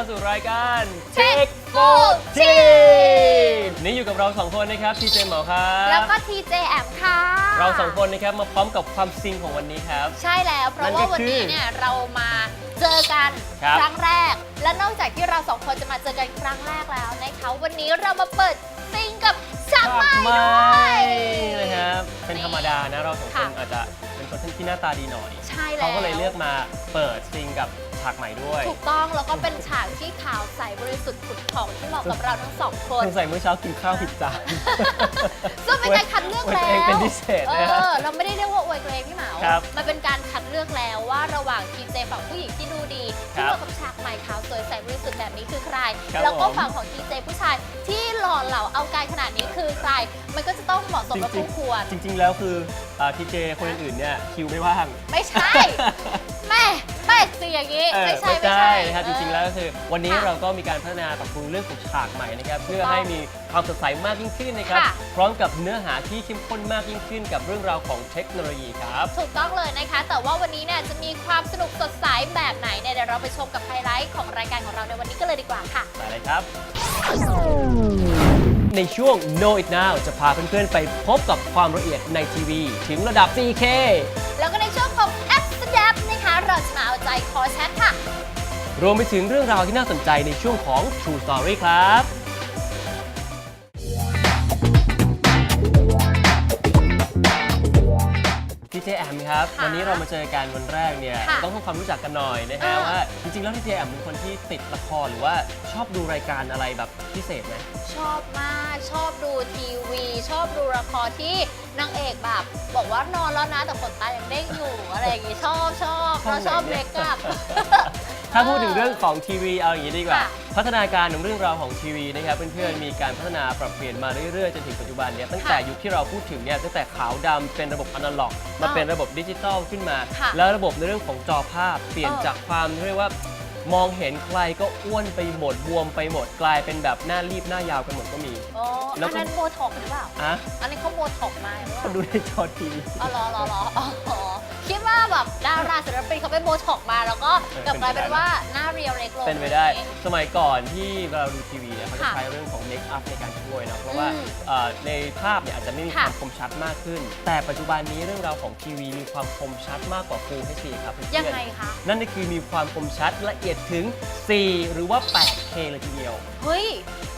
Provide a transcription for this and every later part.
ขอต้อนรับเพื่อนๆเข้าสู่รายการ Tech Full Full Team นี่อยู่กับเราสองคนนะครับทีเจหมอครับแล้วก็ทีเจแอมค่ะเราสองคนนะครับมาพร้อมกับความซิงของวันนี้ครับ ใช่แล้ว เพนั่ราะนก็ว่าวันนี้คือเนี่ยเรามาเจอกันครับครั้งแรก และนอกจากที่เราสองคนจะมาเจอกันครั้งแรกแล้วนะคะวันนี้เรามาเปิดซิงกับชักไม้ไม่ด้วยนะครับเป็นธรรมดานะเราสองคนค่ะอาจจะ เป็นคนที่หน้าตาดีหน่อยใช่แล้ว เขาก็เลยเลือกมาเปิดซิงกับฉากใหม่ด้วยถูกต้องแล้วก็เป็นฉากที่ขาวใสบริสุทธิ์ผุดผ่องที่เหมาะกับเราทั้งสองคน สงสัยเมื่อเช้ากินข้าวผิดจาน ซึ่งเป็นการคัดเลือกอวยแล้ตัวเองวเป็นพิเศษเอนะฮะอเราไม่ได้เรียกว่าอวยตัวเองพี่เหมา ครับมันเป็นการคัดเลือกแล้วว่าระหว่างทีเจฝั่งผู้หญิงที่ดูดีครัที่บเหมาะกับฉากใหม่ขาวสวยใสบริสุทธิ์แบบนี้คือใคร ครับแล้วก็ผมฝั่งของทีเจผู้ชายที่หล่อเหลาเอากายขนาดนี้คือใคร มันก็จะต้องเหมาะสมและคู่ควร จริง ๆ แล้วคือทีเจคนอื่นๆเนี่ยคิวไม่ว่าง ไม่ใช่ แม่ไม่คืออย่างนี้ เออไม่ใช่ ไม่ใช่นะครับเอจอริงๆแล้วก็คือวันนี้ค่ะเราก็มีการพัฒนาปรับปรุงเรื่องของฉากใหม่นะครับเพื่อถูกต้องให้มีความสดใสมากยิ่งขึ้นนะครับค่ะ พร้อมกับเนื้อหาที่เข้มข้นมากยิ่งขึ้น กับเรื่องราวของเทคโนโลยีครับ ถูกต้องเลยนะคะ แต่ว่าวันนี้เนี่ยจะมีความสนุกสดใสแบบไหนเนี่ยเดี๋ยวเราไปชมกับไฮไลท์ของรายการของเราในวันนี้กันเลยดีกว่าค่ะ ไปเลยครับ ในช่วง Know It Now จะพาเพื่อนๆ ไปพบกับความละเอียดในทีวี ถึงระดับ 4K แล้วก็ในช่วงของ App Step นะคะเราจะมาเอาใจคอแชทค่ะ รวมไปถึงเรื่องราวที่น่าสนใจในช่วงของ True Story ครับ พี่เจแอมครับ ค่ะวันนี้เรามาเจอกันวันแรกเนี่ยค่ะต้องทำความรู้จักกันหน่อยนะฮะเออว่า จริงๆแล้วพี่เจแอมเป็นคนที่ติดละครหรือว่าชอบดูรายการอะไรแบบพิเศษไหม ชอบมาก ชอบดูทีวี ชอบดูละครที่นางเอกแบบ บอกว่านอนแล้วนะแต่ขนตายังเด้งอยู่ อะไรอย่างงี้ชอบชอบช่องเราชอบไหนเมเนี่ยคอัพ ถ้าพูดถึงเรื่องของทีวีเอาอย่างนี้ดีกว่า ค่ะพัฒนาการของเรื่องราวของทีวีนะครับเพื่อนๆมีการพัฒนาปรับเปลี่ยนมาเรื่อยๆจนถึงปัจจุบันเนี่ยตั้งแต่ค่ะยุคที่เราพูดถึงเนี่ยตั้งแต่ขาวดำเป็นระบบอนาล็อกมาอ่าเป็นระบบดิจิตอลขึ้นมา ค่ะแล้วระบบในเรื่องของจอภาพ เปลี่ยนเออ จากความเรียกว่ามองเห็นใครก็อ้วนไปหมดบวมไปหมดกลายเป็นแบบหน้ารีบหน้ายาวกันหมดก็มีอ๋อแล้วอันก็นั้นโบท็อกซ์หรือเปล่า อะอันนี้เขาโบท็อกซ์มาหรือเปก็ล่าดูในจอทีวี อ๋อเหรอเหรอเหรออ๋อ คิดว่าแบบดาราศิลปินเขาไปโบท็อกซ์มา แล้วก็เออกลับกลายเป็เป็นนไปได้ว่าหน้าเรียวเล็กลง เป็นไปได้อย่างงี้สมัยก่อนที่เราดูทีวีเนี่ยเขาจะค่ะใช้เรื่องของเมคอัพในการช่วยเนาะเพราะว่าอืมเอ่อในภาพเนี่ยอาจจะไม่มีคค่ะ วามคมชัดมากขึ้น แต่ปัจจุบันนี้เรื่องราวของทีวีมีความคมชัดมากกว่า Full HD ครับเพื่อนๆ ยังไงคะ นั่นก็คือมีความคมชัดละเอียดถึง 4 หรือว่า 8K เลยทีเดียว เฮ้ย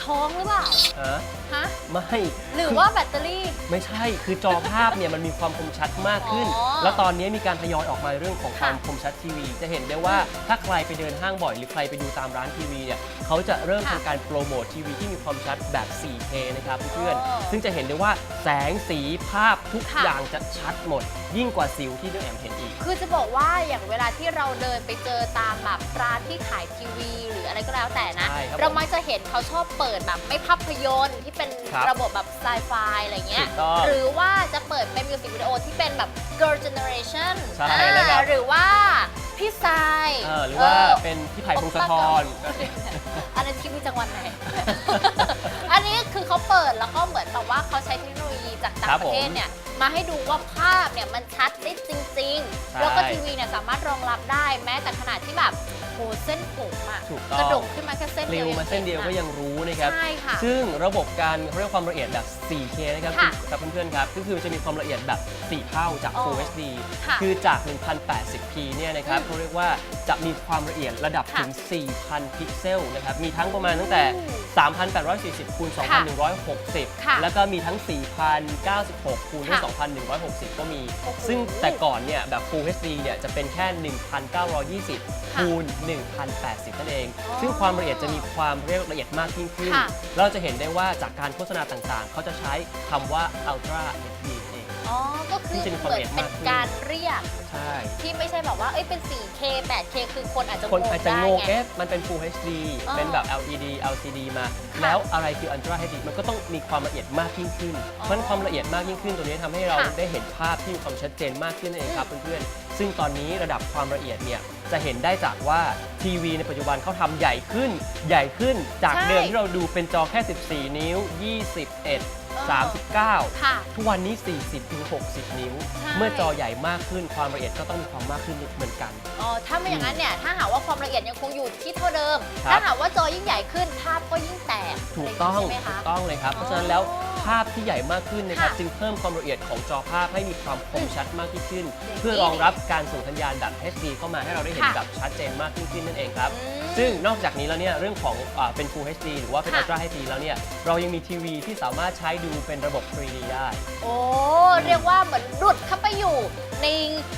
ท้องหรือเปล่า ฮะฮะ ไม่หรือว่าแบตเตอรี่ ไม่ใช่คือจอภาพเนี่ยมันมีความคมชัดมากขึ้น อ๋อแล้วตอนนี้มีการทยอยออกมาเรื่องของความค่ะคมชัดทีวี จะเห็นได้ว่าถ้าใครไปเดินห้างบ่อย หรือใครไปดูตามร้านทีวีเนี่ยเขาจะเริ่มค่ะทำการโปรโมททีวีที่มีความชัดแบบ 4K นะครับเพื่อนอ๋อๆซึ่งจะเห็นได้ว่าแสงสีภาพทุกค่ะ อย่างจะชัดหมด ยิ่งกว่าสิวที่น้องแอมเห็นอีก คือจะบอกว่าอย่างเวลาที่เราเดินไปเจอตามแบบร้านที่ขายทีวี หรืออะไรก็แล้วแต่นะ ใช่ครับเรามักจะเห็นเขาชอบเปิดแบบไม่ภาพยนตร์ที่เป็นครับระบบแบบไซไฟอะไรเงี้ย ถูกต้องหรือว่าจะเปิดเป็นมิวสิกวิดีโอที่เป็นแบบ girl generation ใช่อ่าแล้วครับหรือว่าพี่ทรายเออหรือว่าเออเป็นพี่ไผ่พงศธร อันนั้นทีวีจังหวัดไหน อันนี้คือเขาเปิดแล้วก็เหมือนแบบว่าเขาใช้เทคโนโลยีจากต่าครังบประเทศผมเนี่ย มาให้ดูว่าภาพเนี่ยมันชัดได้จริง ใช่ ๆ แล้วก็ทีวีเนี่ยสามารถรองรับได้แม้แต่ขนาดที่แบบโหเส้นผมอะถูกต้องกระดกขึ้นมาแค่เส้นปเดีลิยววมาเส้นเดียวก็ยังรู้นะครับ ใช่ค่ะ ซึ่งระบบการเขาเรียกความละเอียดแบบ 4K นะครับค่ะกับเพื่อนๆครับ ก็คือจะมีความละเอียดแบบ 4 เท่าจาก อ๋อ Full HD ค่ะคือจาก 1080p เนี่ยนะครับอืมเขาเรียกว่าจะมีความละเอียดระดับค่ะถึง 4,000 พิกเซลนะครับ มีทั้งประมาณตั้งแต่3,840คูณค่ะ2,160 ค่ะแล้วก็มีทั้ง 4,096คูณด้วยค่ะ2,160 ก็มีโอ้โหซึ่งแต่ก่อนเนี่ยแบบ Full HD เนี่ยจะเป็นแค่ 1,920ค่ะคูณ 1,080นั่นเองอ๋อซึ่งความละเอียดจะมีความเรียกละเอียดมากยิ่งขึ้น ค่ะ เราจะเห็นได้ว่าจากการโฆษณาต่างๆ เขาจะใช้คำว่า Ultra HD เองอ๋อ ก็คือที่จะมีเหความมือละเอียดนเป็มานกขึ้น การเรียกใช่ ที่ไม่ใช่แบบว่า เอ้ย เป็น 4K 8K คือคนอาจจะคนงงอาจจะได้งงไง เอ๊ะมันเป็น Full HD อ๋อเป็นแบบ LED LCD มาค่ะแล้วอะไรคือ Ultra HD มันก็ต้องมีความละเอียดมากยิ่งขึ้นอ๋อเพราะฉะนั้นความละเอียดมากยิ่งขึ้น ตัวนี้ทำให้เราค่ะได้เห็นภาพที่มีความชัดเจนมากขึ้นนั่นเองครับอืมเพื่อนๆ ซึ่งตอนนี้ระดับความละเอียดเนี่ยจะเห็นได้จากว่าทีวีในปัจจุบันเขาทำใหญ่ขึ้น ใหญ่ขึ้นจากใช่ เดิมที่เราดูเป็นจอแค่ 14 นิ้ว 21 เอ39ค่ะทุกวันนี้ 40ถึง60 นิ้ว ใช่ เมื่อจอใหญ่มากขึ้นความละเอียดก็ต้องมีความมากขึ้นเหมือนกัน อ๋อถ้าไม่อย่างนั้นเนี่ย ถ้าหากว่าความละเอียดยังคงอยู่ที่เท่าเดิม ครับ ถ้าหากว่าจอยิ่งใหญ่ขึ้นภาพก็ยิ่งแตกถูกต้องะไรย่าถูใช่ไหมคะกต้องเลยครับอ๋อเพราะฉะนั้นแล้ว ภาพที่ใหญ่มากขึ้นนะครับค่ะจึงเพิ่มความละเอียดของจอภาพให้มีความคมชัดมากยิ่งขึ้นอย่างนี้เพื่อรองรับการส่งสัญญาณแบบ HD เข้ามาให้เราได้เห็นค่ะแบบชัดเจนมากยิ่งขึ้นนั่นเองครับ อืมซึ่งนอกจากนี้แล้วเนี่ยเรื่องของอาเป็น Full HD หรือว่าเป็น ค่ะ Ultra HD แล้วเนี่ยเรายังมีทีวีที่สามารถใช้ดูเป็นระบบ 3D ได้ โอ้เรียกว่าเหมือนหลุดเข้าไปอยู่ใน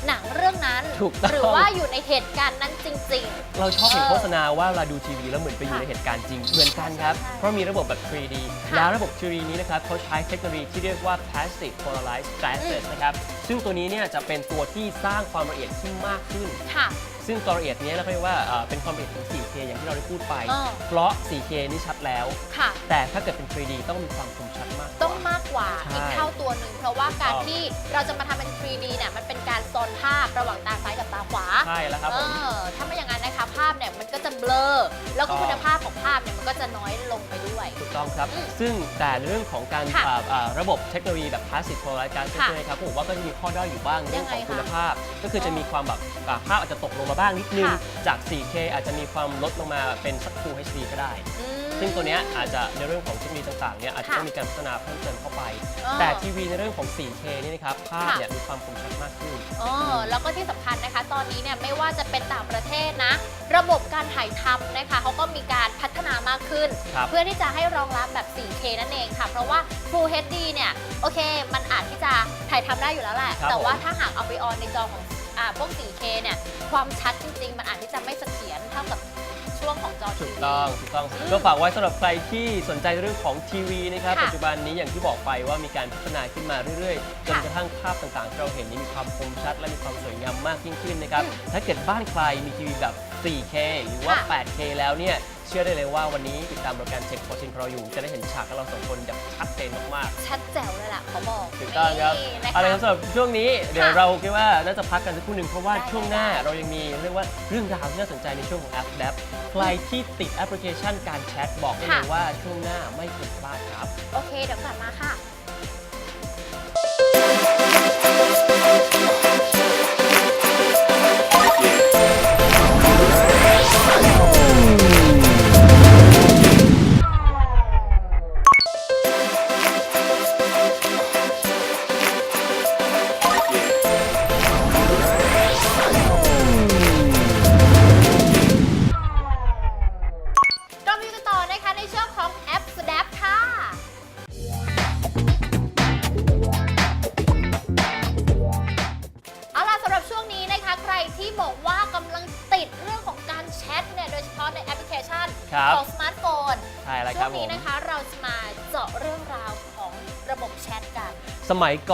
หนังเรื่องนั้น ถูกต้อง หรือว่าอยู่ในเหตุการณ์นั้นจริง เราชอบเห็นเออโฆษณาว่าเราดูทีวีแล้วเหมือนไปอยู่ค่ะในเหตุการณ์จริงเหมือนกันครับใช่ใช่เพราะมีระบบแบบ 3D ค่ะแล้วระบบ 3D นี้นะครับเขาใช้เทคโนโลยีที่เรียกว่า passive polarized glasses นะครับ ซึ่งตัวนี้เนี่ยจะเป็นตัวที่สร้างความละเอียดที่มากขึ้นๆค่ะ ซึ่งตัวละเอียดเนี้เราเรียกว่าเอ่อเป็นความละเอียดถึง 4K อย่างที่เราได้พูดไป เออ เพราะ 4K นี่ชัดแล้ว ค่ะ แต่ถ้าเกิดเป็น 3D ต้องมีความคมชัดมากกว่า ต้องมากกว่าใช่อีกเท่าตัวหนึ่ง เพราะว่าการถูกต้องที่เราจะมาทำเป็น 3D เนี่ยมันเป็นการซอนภาพระหว่างตาซ้ายกับตาขวาใช่แล้วครับเอผมอถ้าไม่อย่างนั้นนะคะภาพเนี่ยมันก็จะเบลอ แล้วก็ถูกต้องคุณภาพของภาพเนี่ยมันก็จะน้อยลงไปด้วย ถูกต้องครับอืมซึ่งแต่ในเรื่องของการค่ะอ่าอ่าระบบเทคโนโลยีแบบ passive polarized glasses ค่ะใช่ไหมครับผมว่าก็จะมีข้อด้อยอยู่บ้างในเรื่องของยังไงคะคุณภาพ ก็คือจะอ๋อมีความแบบอ่าภาพอาจจะตกลงมาบ้างนิดนึง ค่ะจาก 4K อาจจะมีความลดลงมาเป็นสัก Full HD ก็ได้ อืม ซึ่งตัวเนี้ยอาจจะในเรื่องของเทคโนโลยีต่างๆเนี่ยอาจจะค่ะต้องมีการพัฒนาเพิ่มเติมเข้าไป เออแต่ทีวีในเรื่องของ 4K นี่นะครับภาพค่ะ เนี่ยมีความคมชัดมากขึ้นอ๋อแล้วก็ที่สำคัญนะคะ ตอนนี้เนี่ยไม่ว่าจะเป็นต่างประเทศนะ ระบบการถ่ายทำนะคะเขาก็มีการพัฒนามากขึ้น ครับเพื่อที่จะให้รองรับแบบ 4K นั่นเองค่ะ เพราะว่า Full HD เนี่ย โอเค มันอาจที่จะถ่ายทำได้อยู่แล้วแหละ ครับแต่ว่าผม ถ้าหากเอาไปออนในจอของอ่าพวก 4K เนี่ย ความชัดจริง ๆ มันอาจที่จะไม่เสถียรเท่ากับ ช่วงของจอทีถูกวี ต้องถูกต้องอืมก็ฝากไว้สำหรับใครที่สนใจเรื่องของทีวีนะครับค่ะปัจจุบันนี้อย่างที่บอกไปว่ามีการพัฒนาขึ้นมาเรื่อยๆจนค่ะกระทั่งภาพต่างๆที่เราเห็นนี้มีความคมชัด และมีความสวยงามมากยิ่งขึ้นนะครับอืมถ้าเกิดบ้านใครมีทีวีแบบ 4K หรือว่า ค่ะ 8K แล้วเนี่ย เชื่อได้เลยว่าวันนี้ติดตามรายการเช็คโคชินของเราอยู่ จะได้เห็นฉากของเราสองคนแบบชัดเจนมากๆชัดแจ๋วเลยล่ะเขาบอกถูกต้องครับนี่นะคะอะไรครับสำหรับช่วงนี้เดี๋ยวค่ะเราคิดว่าน่าจะพักกันสักครู่หนึ่งเพราะว่าได้ช่วงหน้าได้เรายังมีเรียกว่าเรื่องราวที่น่าสนใจในช่วงของแอปแดปใครที่ติดแอปพลิเคชันการแชทบอกได้เลยค่ะว่าช่วงหน้าไม่ควรพลาดครับ โอเคเดี๋ยวกลับมาค่ะ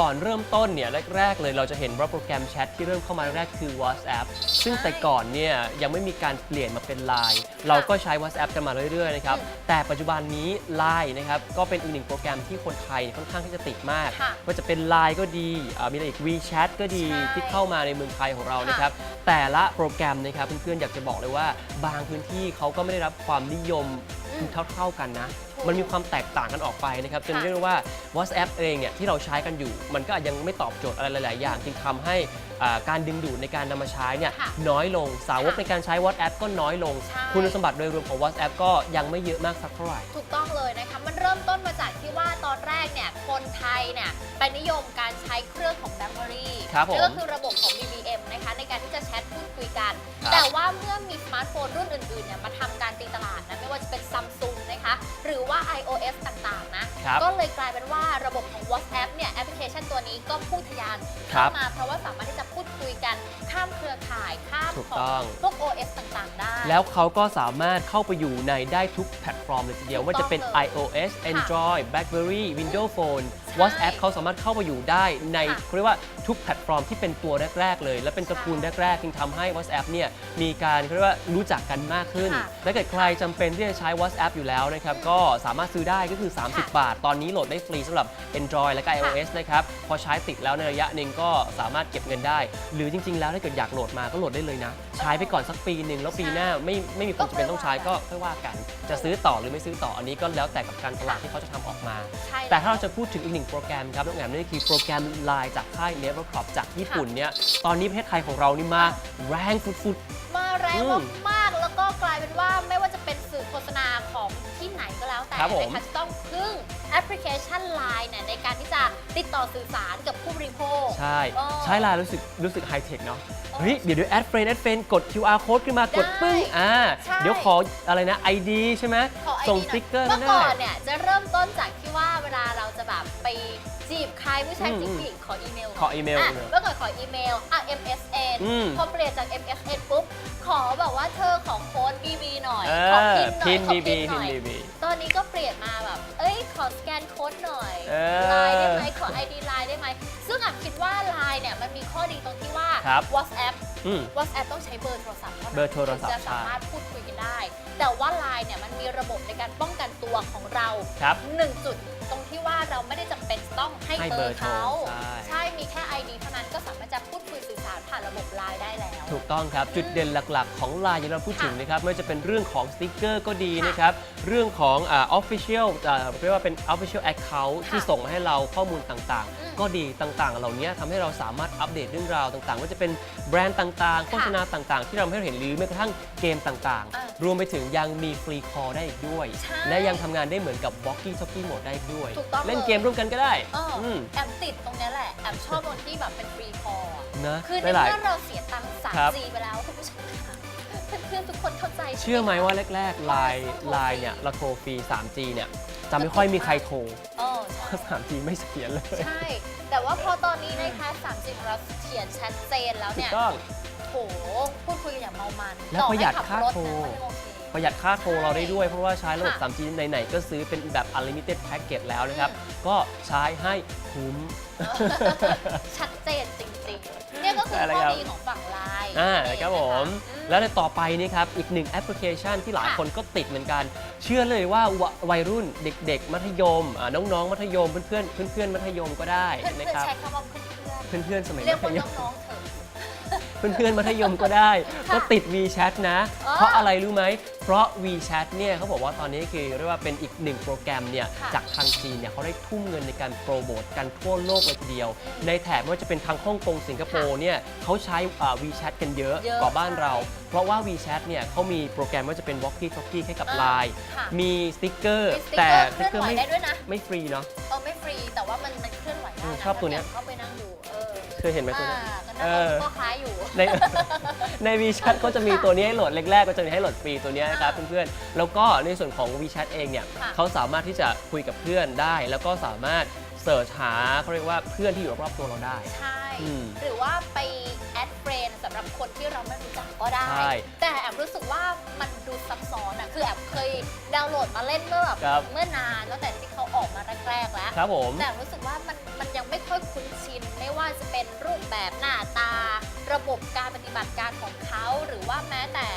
ก่อนเริ่มต้นเนี่ยแรก ๆ เลยเราจะเห็นว่าโปรแกรมแชทที่เริ่มเข้ามาแรกคือ WhatsApp ซึ่งแต่ก่อนเนี่ยยังไม่มีการเปลี่ยนมาเป็น Line เราก็ใช้ WhatsApp กันมาเรื่อยๆนะครับอืมแต่ปัจจุบันนี้ Line นะครับก็เป็นอีกหนึ่งโปรแกรมที่คนไทยค่อนข้างที่จะติดมากค่ะว่าจะเป็น Line ก็ดีอ่ามีอะไรอีก WeChat ก็ดีใช่ที่เข้ามาในเมืองไทยของเรานะครับแต่ละโปรแกรมนะครับเพื่อนๆอยากจะบอกเลยว่าบางพื้นที่เขาก็ไม่ได้รับความนิยม อืมเท่า ๆกันนะถูกมันมีความแตกต่างกันออกไปนะครับจนค่ะเรียกได้ว่า WhatsApp เองเนี่ยที่เราใช้กันอยู่ มันก็ยังไม่ตอบโจทย์อะไรหลาย ๆ อย่าง จึงทำให้อ่าการดึงดูดในการนำมาใช้เนี่ยค่ะน้อยลงสาวกค่ะในการใช้ WhatsApp ก็น้อยลง ใช่ คุณสมบัติโดยรวมของ WhatsApp ก็ยังไม่เยอะมากสักเท่าไหร่ ถูกต้องเลยนะคะ มันเริ่มต้นมาจากที่ว่าตอนแรกเนี่ย คนไทยเนี่ย ไปนิยมการใช้เครื่องของ b บ a เ e อรี่ครับผม นั่นก็คือระบบของ กัน ครับแต่ว่าเมื่อมีสมาร์ทโฟนรุ่นอื่นๆเนี่ยมาทำการตีตลาดนะไม่ว่าจะเป็น Samsung นะคะหรือว่า iOS ต่างๆนะครับก็เลยกลายเป็นว่าระบบของ WhatsApp เนี่ยแอปพลิเคชันตัวนี้ก็พุ่งทะยานครัเข้าบมาเพราะว่าสามารถที่จะพูดคุยกันข้ามเครือข่ายข้ามถูกขอต้อง งพวก OS ต่างๆ ได้ แล้วเขาก็สามารถเข้าไปอยู่ในได้ทุกแพลตฟอร์มเลยทีเดียวถูกว่าจะเป็น ต้องเลย iOS Android BlackBerry Windows Phone WhatsApp เขาสามารถเข้าไปอยู่ได้ในค่ะ เขาเรียกว่า ทุกแพลตฟอร์มที่เป็นตัวแรก ๆ เลย และเป็นตระกูลแรก ๆ จึงทำให้ WhatsApp เนี่ยมีการเขาเรียกว่ารู้จักกันมากขึ้น ค่ะถ้าเกิดใครจำเป็นที่จะใช้ WhatsApp อยู่แล้วนะครับ ก็สามารถซื้อได้ก็คือ30ค่ะบาท ตอนนี้โหลดได้ฟรีสำหรับ Android และก็ iOS นะครับ พอใช้ติดแล้วในระยะหนึ่งก็สามารถเก็บเงินได้ หรือจริง ๆ แล้วถ้าเกิดอยากโหลดมาก็โหลดได้เลยนะ ใช้ไปก่อนสักปีหนึ่งแล้วปีหน้าไม่ไม่มีความจำเป็นต้องใช้ก็ค่อยว่ากัน จะซื้อต่อหรือไม่ซื้อต่ออันนี้ก็แล้วแต่กับการตลาดที่เขาจะทำออกมา ใช่แต่ถ้าล้วเราจะพูดถึงอีกหนึ่งโปรแกรมครับน้องแอมนั่นคือโปรแกรม Line จากค่าย Nevercrop จากญี่ปุ่นเนี่ยตอนนี้ประเทศไทยของเรานี่มาแรงฟุดมาแรงอืมมากๆแล้วก็กลายเป็นว่าไม่ว่าจะเป็นสื่อโฆษณาของที่ไหนก็แล้วแต่ครับผมนะคะจะต้องพึ่งแอปพลิเคชัน Line เนี่ยในการที่จะติดต่อสื่อสารกับผู้บริโภค ๆ ใช่อ๋อใช้ไลน์รู้สึกรู้สึกไฮเทคเนาะอ๋อเฮ้ย เดี๋ยวเดี๋ยวแอดเฟรนแอดเฟรนกด QR code ขึ้นมากดได้ปึ้งอ่าใช่ เดี๋ยวขออะไรนะ ID ใช่ไหมขอ ID ส่งหสน่อยติ๊กเกอร์เมื่ก็อก่ได้ อนเนี่ยจะเริ่มต้นจากที่ว่าเวลาเราจะแบบไป จีบใครผู้ชายอืมจีบผู้หญิงขออีเมลขออีเมละอีเมลเมื่อก่อนขออีเมลอะ MSN อืมพอเปลี่ยนจาก MSN ปุ๊บ ขอแบบว่าเธอขอโค้ด BB หน่อยเอขออพินหน่พิอยนขอบีบีหพิน่นอยบีบีตอนนี้ก็เปลี่ยนมาแบบ เอ้ยขอสแกนโค้ดหน่อยเออไลน์ได้ไหมขอ ID ไลน์ได้ไหม ซึ่งอะคิดว่าไลน์เนี่ยมันมีข้อดีตรงที่ว่าครับ WhatsApp อืม WhatsApp ต้องใช้เบอร์โทรศัพท์เท่านั้นเบอร์โทรศัพท์ถึงจะสามารถพูดคุยกันได้ แต่ว่าไลน์เนี่ยมันมีระบบในการป้องกันตัวของเราครับหนึ่งจุด ตรงที่ว่าเราไม่ได้จำเป็นต้องให้ให้เบเบออร์ร์โทรเขาใช่ ใช่มีแค่ ID เท่านั้นก็สามารถจะพูดคุยสื่อสารผ่านระบบไลน์ได้แล้ว ถูกต้องครับ จุดเด่นหลัก ๆ ของ Line ที่เราพูดถึงค่ะนะครับ ไม่ว่าจะเป็นเรื่องของสติกเกอร์ก็ดีค่ะนะครับ เรื่องของอ่า official อ่าเรียกว่าเป็น official account ค่ะที่ส่งมาให้เราข้อมูลต่างอืมๆ ก็ดีต่างๆ เหล่านี้ทำให้เราสามารถอัปเดตเรื่องราวต่างๆ ว่าจะเป็นแบรนด์ต่างๆ โฆษณาต่างๆ ที่เราไม่ให้เราเห็นหรือแม้กระทั่งเกมต่างเออๆ รวมไปถึงยังมีฟรีคอลได้อีกด้วย ใช่ และยังทำงานได้เหมือนกับ Walkie Talkie Mode ได้อีกด้วยถูกต้องเล่นเลยเกมร่วมกันก็ได้เอออม แอมติดตรงเนี้ยแหละ แอมชอบตรงที่แบบเป็นฟรีคอร์นะคือในหลาย เมื่อเราเสียตังค์ครับ 3G ไปแล้วคุณผู้ชมค่ะเพื่อนๆทุกคนเข้าใจๆ เชื่อไหมว่าแรกๆไลน์โทรฟรีไลน์เนี่ยเราโทรฟรี 3G เนี่ยจะไม่ค่อยมีใครโทรเออใช่ เพราะ 3G ไม่เสถียรเลยใช่ แต่ว่าพอตอนนี้นะคะ30ของเราเขียนชัดเจนแล้วถูเนี่กยต้อง โห พูดคุยกันอย่างเมามันและต่อประหยัดให้ขับค่ารถโทรนะก็ยังโอเค ประหยัดค่าโทรเราได้ด้วย เพราะว่าใช้ระบบค่ะ 3G ไหนๆก็ซื้อเป็นแบบ unlimited package แล้วนะครับอืมก็ใช้ให้คุ้ม ชัดเจนจริงๆ เนี่ยก็คือใช่แล้วข้อครับดีของฝั่งไลน์อ่านั่นเงครับผมนะคะอืมแล้วในต่อไปนี่ครับ อีกหนึ่งแอปพลิเคชันที่หลายค่ะคนก็ติดเหมือนกัน เชื่อเลยว่าววัยรุ่นเด็ก ๆ มัธยมอ่าน้องๆ มัธยม เพื่อนๆ เพื่อนๆ มัธยมก็ได้เพื่อนนะๆครับ ใช้คำว่าเพื่อนเพื่อนๆ สมัยๆเรียมักธว่ายมน้องๆ เถอะเพื่อนๆมัธยมก็ได้ค่ะก็ติด WeChat นะอ๋อเพราะอะไรรู้ไหม เพราะ WeChat เนี่ยเขาบอกว่าตอนนี้คือเรียกว่าเป็นอีกหนึ่งโปรแกรมเนี่ยค่ะจากทางจีนเนี่ยเขาได้ทุ่มเงินในการโปรโมทกันทั่วโลกเลยทีเดียวอืมในแถบไม่ว่าจะเป็นทางฮ่องกงสิงคโปร์เนี่ยเขาใช้อ่า WeChat กันเยอะเยอะกว่าบ้านเราใช่เพราะว่า WeChat เนี่ยเขามีโปรแกรมว่าจะเป็น Walkie Talkie ให้กับอ่า Line ค่ะมีสติ๊กเกอร์มีสติ๊กแต่เกอร์เคลื่อนไหวไม่ได้ด้วยนะไม่ฟรีเนาะเออไม่ฟรีแต่ว่ามันมันเคลื่อนไหวได้อืมนะชอบตัวเนี้ยถ้าเข้าไปนั่งดู เออเคยเห็นไหมตัวนี้อ่าก็เอน่าอก็คล้ายอยู่ ในใน WeChat ก็จะมีตัวนี้ให้โหลดแรกๆ ก็จะมีให้โหลดฟรีตัวนี้นะครับเพื่อนๆ แล้วก็ในส่วนของ WeChat เองเนี่ยค่ะเขาสามารถที่จะคุยกับเพื่อนได้ แล้วก็สามารถเสิร์ชหาเขาเรียกว่าเพื่อนที่อยู่รอบๆตัวเราได้ ใช่ อืมหรือว่าไปแอดเฟรนสำหรับคนที่เราไม่รู้จักก็ได้ ใช่แต่แอบรู้สึกว่ามันดูซับซ้อนอะคือแอบเคยดาวน์โหลดมาเล่นเมื่อแบบครับ เมื่อนานตั้งแต่ที่เขาออกมาแรกๆแล้ว ครับผม แต่รู้สึกว่ามันมัน ยังไม่ค่อยคุ้นชิน ไม่ว่าจะเป็นรูปแบบหน้าตา ระบบการปฏิบัติการของเขา หรือว่าแม้แต่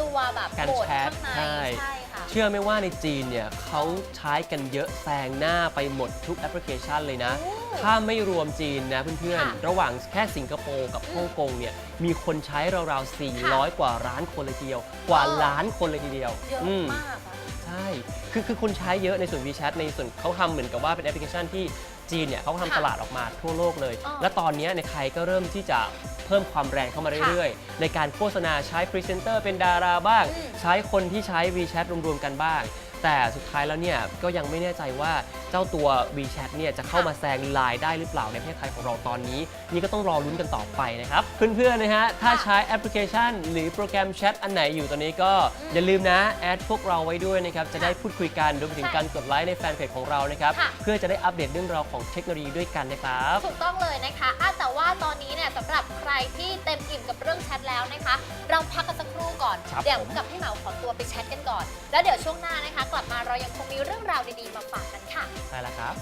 ตัวแบบการโหมดแชทข้างในใช่ ใช่ค่ะ เชื่อไหมว่าในจีนเนี่ยเขาใช้กันเยอะแซงหน้าไปหมดทุกแอปพลิเคชันเลยนะ โอ้ถ้าไม่รวมจีนนะเพื่อนค่ะๆ ระหว่างแค่สิงคโปร์กับอืมฮ่องกงเนี่ยมีคนใช้ราวๆค่ะ400 กว่าล้านคนเลยทีเดียว กว่าเออล้านคนเลยทีเดียวเยอะอืม มากอะ ใช่ คือคือคนใช้เยอะในส่วน WeChat ในส่วนเขาทำเหมือนกับว่าเป็นแอปพลิเคชันที่ จีนเนี่ยเขาทำค่ะตลาดออกมาทั่วโลกเลยอ๋อและตอนนี้ในไทยก็เริ่มที่จะเพิ่มความแรงเข้ามาเรื่อยๆ ในการโฆษณาใช้พรีเซนเตอร์เป็นดาราบ้างอืมใช้คนที่ใช้ WeChat รวมๆกันบ้าง แต่สุดท้ายแล้วเนี่ยก็ยังไม่แน่ใจว่าเจ้าตัว WeChat เนี่ยจะเข้ามาแซงไลน์ได้หรือเปล่าในประเทศไทยของเราตอนนี้ นี่ก็ต้องรอลุ้นกันต่อไปนะครับ เพื่อนๆนะฮะถ้าใช้แอปพลิเคชัน หรือโปรแกรมแชทอันไหนอยู่ตอนนี้ก็อืมอย่าลืมนะแอดพวกเราไว้ด้วยนะครับจะได้พูดคุยกันรวมไปถึงใช่การกดไลค์ในแฟนเพจของเรานะครับค่ะ เพื่อจะได้อัปเดตเรื่องราวของเทคโนโลยีด้วยกันนะครับ ถูกต้องเลยนะคะอะแต่ว่าตอนนี้เนี่ยสำหรับใครที่เต็มอิ่มกับเรื่องแชทแล้วนะคะ เราพักกันสักครู่ก่อน ครับเดี๋ยวผมกับพี่เหมาขอตัวไปแชทกันก่อน แล้วเดี๋ยวช่วงหน้านะคะกลับมาเรายังคงมีเรื่องราวดีๆมาฝากกันค่ะ ใช่แล้วครับ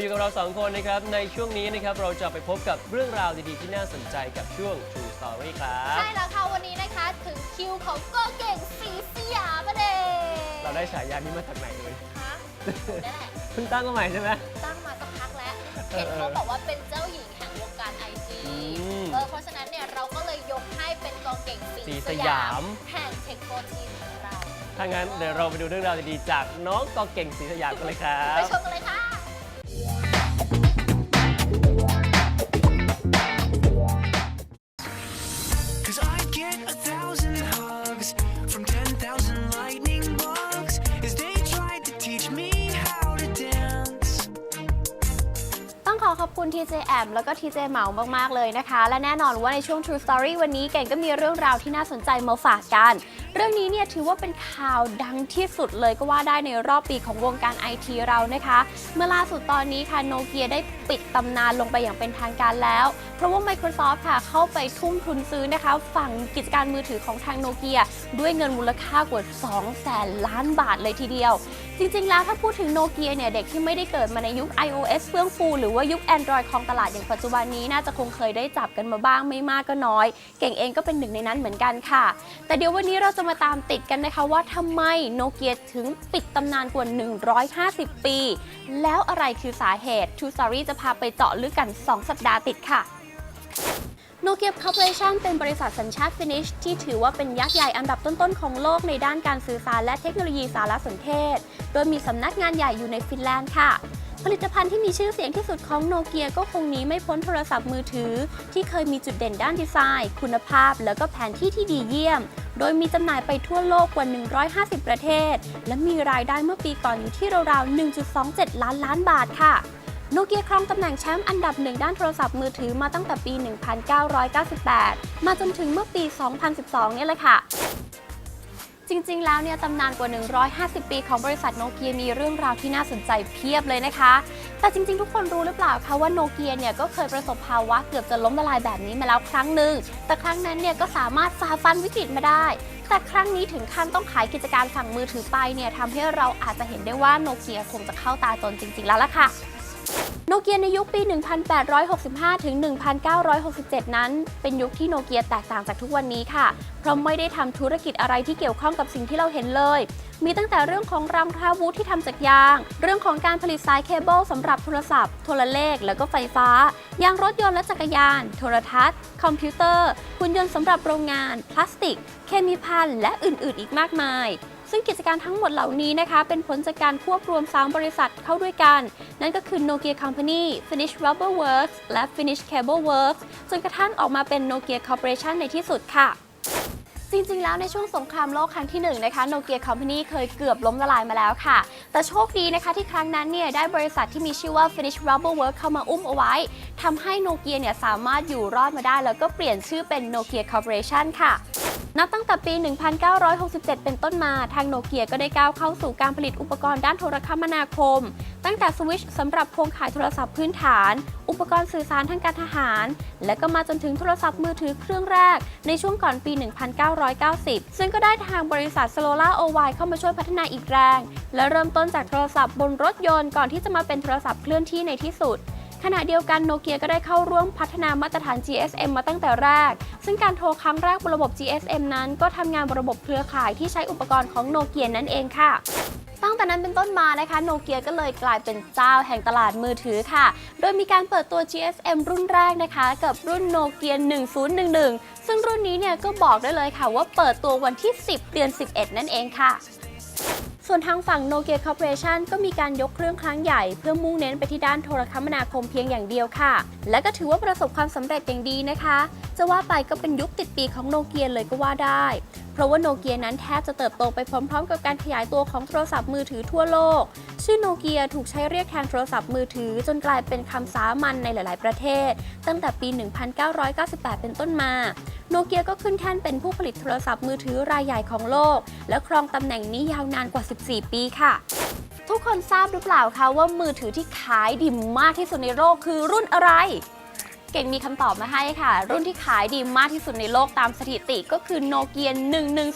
มาอยู่กับเราสองคนนะครับ ในช่วงนี้นะครับเราจะไปพบกับเรื่องราวดีๆ ที่น่าสนใจกับช่วง True Story ครับใช่แล้วค่ะวันนี้นะคะถึงคิวของโกเก่งสีสยามประเดเราได้ฉายานี้มาจากไหนเลยฮะนั่นแหละ เพิ่งตั้งมาใหม่ใช่ไหม ตั้งมาสักพักแล้วเออเห็นเขาบอกว่าเป็นเจ้าหญิงแห่งวงการไอทีอืมเออเพราะฉะนั้นเนี่ยเราก็เลยยกให้เป็นกองเก่งสีสีสสยายามมแห่งเทคโนโลยีของเราถ้างั้นเดี๋ยวเราไปดูเรื่องราวดีๆ จากน้องกอเก่งศรีสยามกันเลยครัไปบชมกันเลยค่ะ คุณ TJ แอมแล้วก็ TJ เหมามาก ๆ เลยนะคะ และแน่นอนว่าในช่วง True Story วันนี้เก่งก็มีเรื่องราวที่น่าสนใจมาฝากกัน เรื่องนี้เนี่ยถือว่าเป็นข่าวดังที่สุดเลยก็ว่าได้ในรอบปีของวงการไอทีเรานะคะ เมื่อล่าสุดตอนนี้ค่ะโนเกียได้ปิดตำนานลงไปอย่างเป็นทางการแล้ว เพราะว่า Microsoft ค่ะเข้าไปทุ่มทุนซื้อนะคะ ฝั่งกิจการมือถือของทางโนเกียด้วยเงินมูลค่ากว่า2แสนล้านบาทเลยทีเดียว จริง ๆ แล้วถ้าพูดถึงโนเกียเนี่ยเด็กที่ไม่ได้เกิดมาในยุค iOS เฟื่องฟู หรือว่ายุค Android ของตลาดอย่างปัจจุบันนี้น่าจะคงเคยได้จับกันมาบ้างไม่มากก็น้อย เก่งเองก็เป็นหนึ่งในนั้นเหมือนกันค่ะ แต่เดี๋ยววันนี้เราจะมาตามติดกันนะคะว่าทำไมโนเกียถึงปิดตำนานกว่า 150 ปี แล้วอะไรคือสาเหตุ True Story จะพาไปเจาะลึกกัน 2 สัปดาห์ติดค่ะ โนเกียคอร์ปอเรชั่นเป็นบริษัทสัญชาติฟินิชที่ถือว่าเป็นยักษ์ใหญ่อันดับต้นๆ ของโลกในด้านการสื่อสารและเทคโนโลยีสารสนเทศ โดยมีสำนักงานใหญ่อยู่ในฟินแลนด์ค่ะ ผลิตภัณฑ์ที่มีชื่อเสียงที่สุดของโนเกียก็คงหนีไม่พ้นโทรศัพท์มือถือ ที่เคยมีจุดเด่นด้านดีไซน์ คุณภาพ แล้วก็แผนที่ที่ดีเยี่ยม โดยมีจำหน่ายไปทั่วโลกกว่า 150 ประเทศ และมีรายได้เมื่อปีก่อนอยู่ที่ราวๆ 1.27 ล้านล้านบาทค่ะ โนเกียครองตำแหน่งแชมป์อันดับหนึ่งด้านโทรศัพท์มือถือมาตั้งแต่ปี 1998 มาจนถึงเมื่อปี 2012 เนี่ยเลยค่ะจริง ๆ แล้วเนี่ยตำนานกว่า 150 ปีของบริษัทโนเกียมีเรื่องราวที่น่าสนใจเพียบเลยนะคะ แต่จริง ๆ ทุกคนรู้หรือเปล่าคะว่าโนเกียเนี่ยก็เคยประสบภาวะเกือบจะล้มละลายแบบนี้มาแล้วครั้งหนึ่ง แต่ครั้งนั้นเนี่ยก็สามารถฝ่าฟันวิกฤตมาได้ แต่ครั้งนี้ถึงขั้นต้องขายกิจการฝั่งมือถือไปเนี่ยทำให้เราอาจจะเห็นได้ว่าโนเกียคงจะเข้าตาจนจริง ๆ แล้วล่ะค่ะ โนเกียในยุคปี 1865 ถึง 1967 นั้น เป็นยุคที่โนเกียแตกต่างจากทุกวันนี้ค่ะ เพราะไม่ได้ทำธุรกิจอะไรที่เกี่ยวข้องกับสิ่งที่เราเห็นเลย มีตั้งแต่เรื่องของรองเท้าบูทที่ทำจากยาง เรื่องของการผลิตสายเคเบิลสำหรับโทรศัพท์ โทรเลข แล้วก็ไฟฟ้า ยางรถยนต์และจักรยาน โทรทัศน์ คอมพิวเตอร์ หุ่นยนต์สำหรับโรงงาน พลาสติก เคมีภัณฑ์ และอื่น ๆ อีกมากมาย ซึ่งกิจการทั้งหมดเหล่านี้นะคะ เป็นผลจากการควบรวม 3 บริษัทเข้าด้วยกัน นั่นก็คือ Nokia Company, Finnish Rubber Works และ Finnish Cable Works จนกระทั่งออกมาเป็น Nokia Corporation ในที่สุดค่ะจริง ๆ แล้วในช่วงสงครามโลกครั้งที่1นะคะโนเกียคอมพานีเคยเกือบล้มละลายมาแล้วค่ะ แต่โชคดีนะคะที่ครั้งนั้นเนี่ยได้บริษัทที่มีชื่อว่า Finnish Rubber Works เข้ามาอุ้มเอาไว้ทำให้โนเกียเนี่ยสามารถอยู่รอดมาได้ แล้วก็เปลี่ยนชื่อเป็น Nokia Corporation ค่ะ นับตั้งแต่ปี 1967 เป็นต้นมา ทางโนเกียก็ได้ก้าวเข้าสู่การผลิตอุปกรณ์ด้านโทรคมนาคม ตั้งแต่สวิชสำหรับโครงข่ายโทรศัพท์พื้นฐาน อุปกรณ์สื่อสารทางการทหาร และก็มาจนถึงโทรศัพท์มือถือเครื่องแรก ในช่วงก่อนปี 1990 ซึ่งก็ได้ทางบริษัท s o l a o y เข้ามาช่วยพัฒนาอีกแรง และเริ่มต้นจากโทรศัพท์บนรถยนต์ก่อนที่จะมาเป็นโทรศัพท์เคลื่อนที่ในที่สุด ขณะเดียวกันโนเกียก็ได้เข้าร่วมพัฒนามาตรฐาน GSM มาตั้งแต่แรก ซึ่งการโทรครั้งแรกบนระบบ GSM นั้น ก็ทำงานบนระบบเครือข่ายที่ใช้อุปกรณ์ของโนเกียนั่นเองค่ะตั้งแต่นั้นเป็นต้นมานะคะโนเกียก็เลยกลายเป็นเจ้าแห่งตลาดมือถือค่ะ โดยมีการเปิดตัว GSM รุ่นแรกนะคะ กับรุ่นโนเกีย1011 ซึ่งรุ่นนี้เนี่ยก็บอกได้เลยค่ะว่าเปิดตัววันที่ 10 เดือน 11 นั่นเองค่ะ ส่วนทางฝั่งโนเกียคอร์ปอเรชันก็มีการยกเครื่องครั้งใหญ่เพื่อมุ่งเน้นไปที่ด้านโทรคมนาคมเพียงอย่างเดียวค่ะ และก็ถือว่าประสบความสำเร็จอย่างดีนะคะ จะว่าไปก็เป็นยุคติดปีของโนเกียเลยก็ว่าได้ ราะว่าโนเกียนั้นแทบจะเติบโตไปพร้อมๆ กับการขยายตัวของโทรศัพท์มือถือทั่วโลก ชื่อโนเกียถูกใช้เรียกแทนโทรศัพท์มือถือ จนกลายเป็นคำสามัญในหลาย ๆ ประเทศ ตั้งแต่ปี 1998 เป็นต้นมาโนเกียก็ขึ้นแท่นเป็นผู้ผลิตโทรศัพท์มือถือรายใหญ่ของโลก และครองตำแหน่งนี้ยาวนานกว่า 14 ปีค่ะ ทุกคนทราบหรือเปล่าคะว่ามือถือที่ขายดีมากที่สุดในโลกคือรุ่นอะไร เก่งมีคำตอบมาให้ค่ะ รุ่นที่ขายดีมากที่สุดในโลกตามสถิติก็คือโนเกีย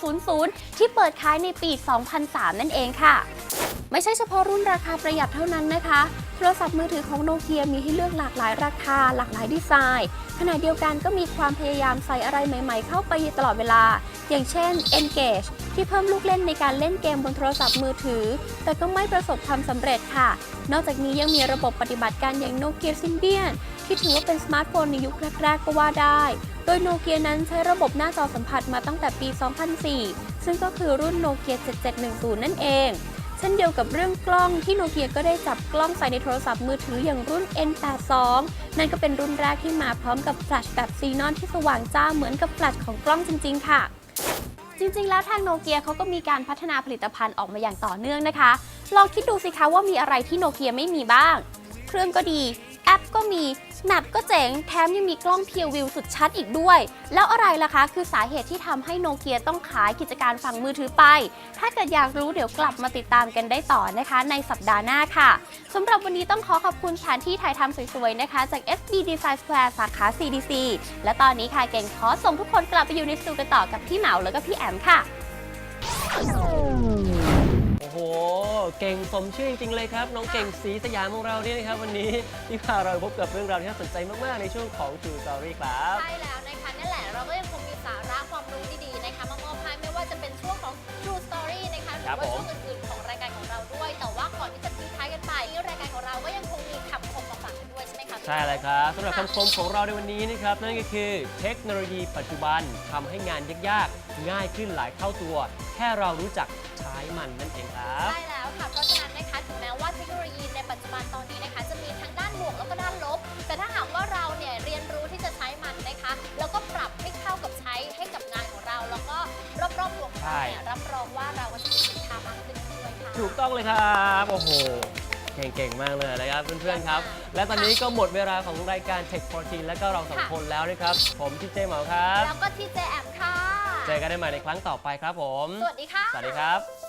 1100 ที่เปิดขายในปี 2003 นั่นเองค่ะ ไม่ใช่เฉพาะรุ่นราคาประหยัดเท่านั้นนะคะ โทรศัพท์มือถือของโนเกียมีให้เลือกหลากหลายราคา หลากหลายดีไซน์ขณะเดียวกันก็มีความพยายามใส่อะไรใหม่ๆ เข้าไปตลอดเวลา อย่างเช่น Engage ที่เพิ่มลูกเล่นในการเล่นเกมบนโทรศัพท์มือถือ แต่ก็ไม่ประสบความสำเร็จค่ะ นอกจากนี้ยังมีระบบปฏิบัติการอย่างโน เกียซิมเบียนที่ถือว่าเป็นสมาร์ทโฟนในยุคแรกๆ ก็ว่าได้ โดยโนเกียนั้นใช้ระบบหน้าจอสัมผัสมาตั้งแต่ปี 2004 ซึ่งก็คือรุ่นโนเกีย7710 นั่นเอง เช่นเดียวกับเรื่องกล้องที่โนเกียก็ได้จับกล้องใส่ในโทรศัพท์มือถืออย่างรุ่น N82 นั่นก็เป็นรุ่นแรกที่มาพร้อมกับแฟลชแบบซีนอนที่สว่างจ้าเหมือนกับแฟลชของกล้องจริง ๆ ค่ะจริง ๆ แล้วทางโนเกียเขาก็มีการพัฒนาผลิตภัณฑ์ออกมาอย่างต่อเนื่องนะคะ ลองคิดดูสิคะว่ามีอะไรที่โนเกียไม่มีบ้าง เครื่องก็ดี แอปก็มี แมปก็เจ๋ง แถมยังมีกล้องเพียววิวสุดชัดอีกด้วย แล้วอะไรล่ะคะ คือสาเหตุที่ทำให้โนเกียต้องขายกิจการฝั่งมือถือไป ถ้าเกิดอยากรู้เดี๋ยวกลับมาติดตามกันได้ต่อนะคะ ในสัปดาห์หน้าค่ะสำหรับวันนี้ต้องขอขอบคุณสถานที่ถ่ายทำสวยๆนะคะ จาก SB Design Square สาขา CDC และตอนนี้ค่ะเก่งขอส่งทุกคนกลับไปอยู่ในสตูกันต่อกับพี่เหมาแล้วก็พี่แอมค่ะ โอ้โห เก่งสมชื่อจริงๆเลยครับ น้องเก่งสีสยามของเราเนี่ยนะครับ วันนี้ที่พาเราพบกับเรื่องราวที่น่าสนใจมากๆในช่วงของ True Story ครับ ใช่แล้วนะคะนั่นแหละเราก็ยังคงมีสาระความรู้ดีๆนะคะมามอบให้ไม่ว่าจะเป็นช่วงของ True Story นะคะหรือครับว่าผม ช่วงอื่น ใช่ไหมคะพี่ใช่เลยครับสำหรับคำคมของเราในวันนี้นะครับนั่นก็คือเทคโนโลยีปัจจุบันทำให้งานยากๆ ง่ายขึ้นหลายเท่าตัว แค่เรารู้จักใช้มันนั่นเองครับ ใช่แล้วค่ะ เพราะฉะนั้นนะคะถึงแม้ว่าเทคโนโลยีในปัจจุบันตอนนี้นะคะ จะมีทั้งด้านบวกแล้วก็ด้านลบ แต่ถ้าหากว่าเราเนี่ยเรียนรู้ที่จะใช้มันนะคะ แล้วก็ปรับให้เข้ากับใช้ให้กับงานของเรา แล้วก็รอบๆตัวของเราเนี่ยรับรองว่าเราก็จะมีคุณค่ามากขึ้นด้วยค่ะ ถูกต้องเลยครับ โอ้โห เก่งๆ มากเลยนะครับเพื่อนๆครับ และตอนนี้ก็หมดเวลาของรายการ Tech 14และก็เราสองค่ะคนแล้วนะครับ ผมที่เจเหมาครับ แล้วก็ที่ JM ค่ะ เจอกันได้ใหม่ในครั้งต่อไปครับผม สวัสดีค่ะ สวัสดีครับ